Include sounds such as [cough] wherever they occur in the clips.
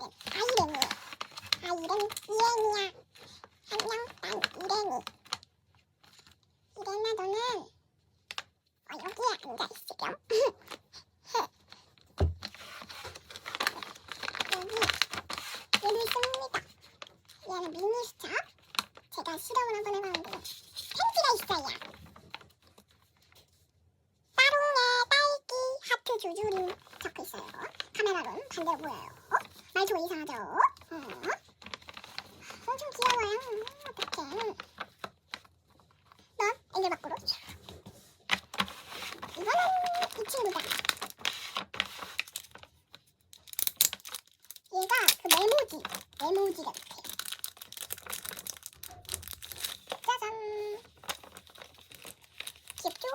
이름은 이엔이야. 안녕, 난 이렌이. 이렌아, 너는 어, 여기에 앉아 있으렴. [laughs] 여기 얘도 있습니다. 얘는 미니스타. 제가 실험을 한번 해봤는데 펜지가 있어요. 따롱에 딸기 하트 조주림 적혀 있어요. 카메라로는 반대로 보여요. 어? 말투가 이상하죠? 어? 엄청 귀여워요. 음, 어떡해. 넌 앵글 밖으로. 이거는 이 친구다. 얘가 그 메모지, 메모지 같아. 짜잔. 귀엽죠?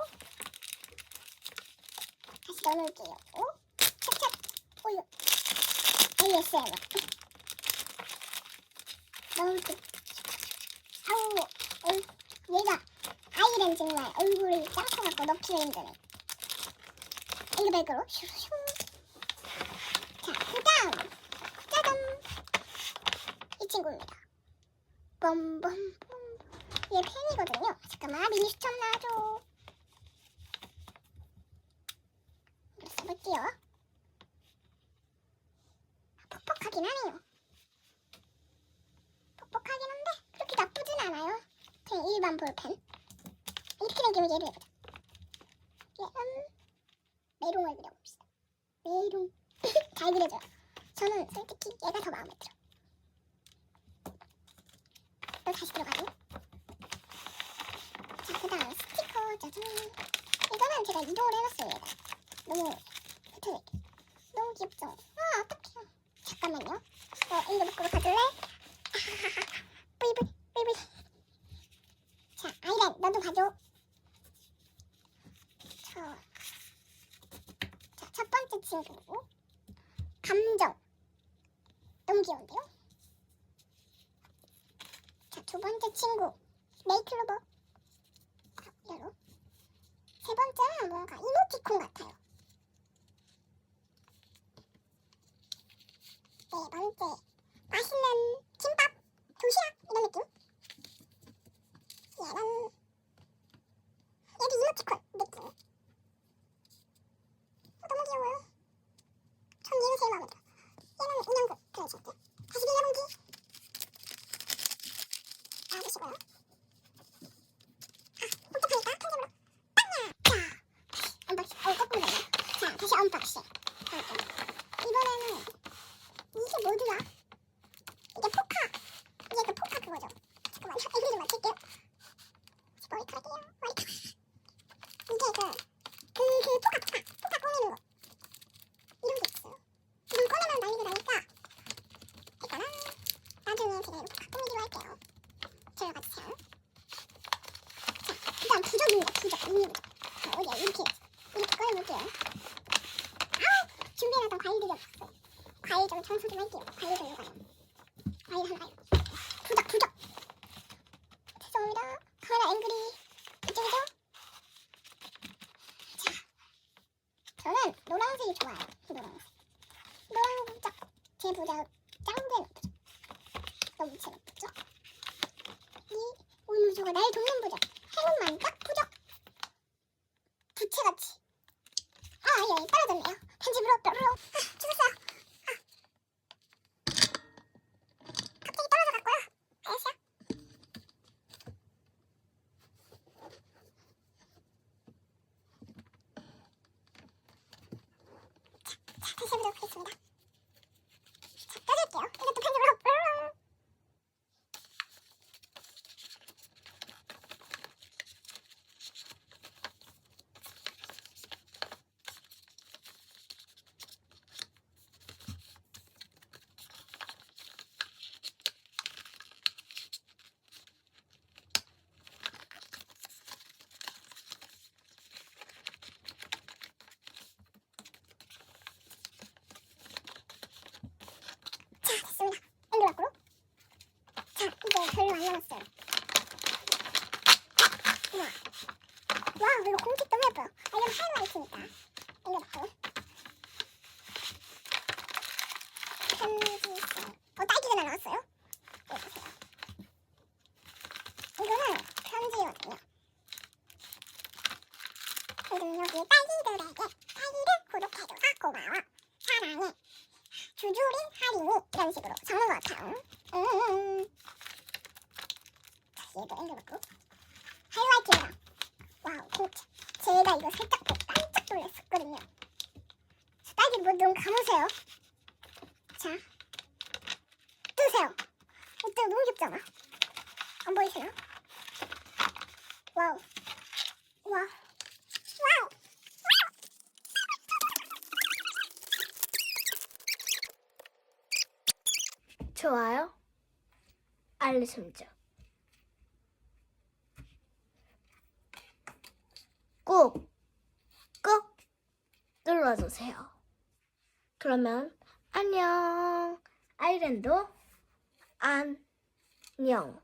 다시 넣어놓을게요. 어? 찹 ASMR. 너무 귀 아우, 어, 얘가 아이는 정말 얼굴이 작아갖고 넣기가 힘드네. 앵글백으로 슈슈. 자, 그 다음. 짜잔. 이 친구입니다. bom범 얘 팬이거든요. 잠깐만 미니 수첩 놔줘. 써볼게요. 퍽퍽하긴 하네요. 퍽퍽하긴 한데 그렇게 나쁘진 않아요. 그냥 일반 볼펜. 이렇게 생기면 얘를 해보자. 얘는 메롱을 그려봅시다. 메롱. [laughs] 잘 그려져요. 저는 솔직히 얘가 더 마음에 들어. 또 다시 들어가고. 자, 그 다음 스티커 짜잔. 이거는 제가 이동을 해놨어요. 얘가. 너무. 너무 귀엽죠? 아. 잠깐만요. 어, 이거 밖으로 가줄래? 뿌이뿌이, 뿌이뿌이. 자, 아이렌, 너도 가줘. 저, 자, 첫 번째 친구. 감정. 너무 귀여운데요? 자, 두 번째 친구. 메이클로버. 자, 여러. 세 번째는 뭔가 이모티콘 같아요. 네 번째. 맛있는 김밥, 도시락 이런 느낌. 얘는 얘도 이모티콘 느낌. 어, 너무 귀여워요. 전 얘가 제일 마음에 들어. 얘는 인형극 그려줄게. 다시 빌려본기. 놔주시고요. 아, 복잡하니까 편집으로 빵야. 자, 다시 언박싱. 어, 거꾸로 되네. 자, 다시 언박싱. 할게요. 이번에는 이게 뭐더라? 이게 포카. 이게 그 포카 그거죠. 잠깐만요. 이거 좀 맞출게요. 머리카락이요. 머리카락. 이게 그, 그, 그 포카, 포카. 포카 꾸미는 거. 이런 게 있어요. 이건 꺼내면 난리가 나니까 이거랑 나중에 제가 이렇게 포카 꾸미기로 할게요. 들어가 주세요. 자, 그다음 자, 어디야? 이렇게 이렇게 꺼내볼게요. 아우! 준비해놨던 과일들이 없어요. 과일 좀 청소 좀 할게요. 과일 좀 녹아요. 과일 하나요. 부적, 부적. 죄송합니다. 카메라 앵글이 이쪽이죠? 자, 저는 노란색이 좋아요. 노란색. 노란 부적. 제 부적 짱된 부적. 너무 제 부적. 이 울무소가 날 돕는 부적. 행운만 딱 부적. 부채같이. 아, 예, 떨어졌네요. 편집으로 뾰로롱. 아, 죽었어요. 다시 해보도록 하겠습니다. 자, 떠줄게요. 이것도 편집으로 뾰로롱. 자, 됐습니다. 앵글 밖으로. 자, 남았어요. 우와. 와, 이거 공식 너무 예뻐요. 아, 이건 하이라이트니까. 앵글 밖 보세요. 진짜 너무 귀엽지 않아? 안 보이시나? 와우. 와. 와우. 와우. 좋아요. 알림 설정. 꾹, 꾹 눌러주세요. 그러면 안녕. 아이랜드 安鸟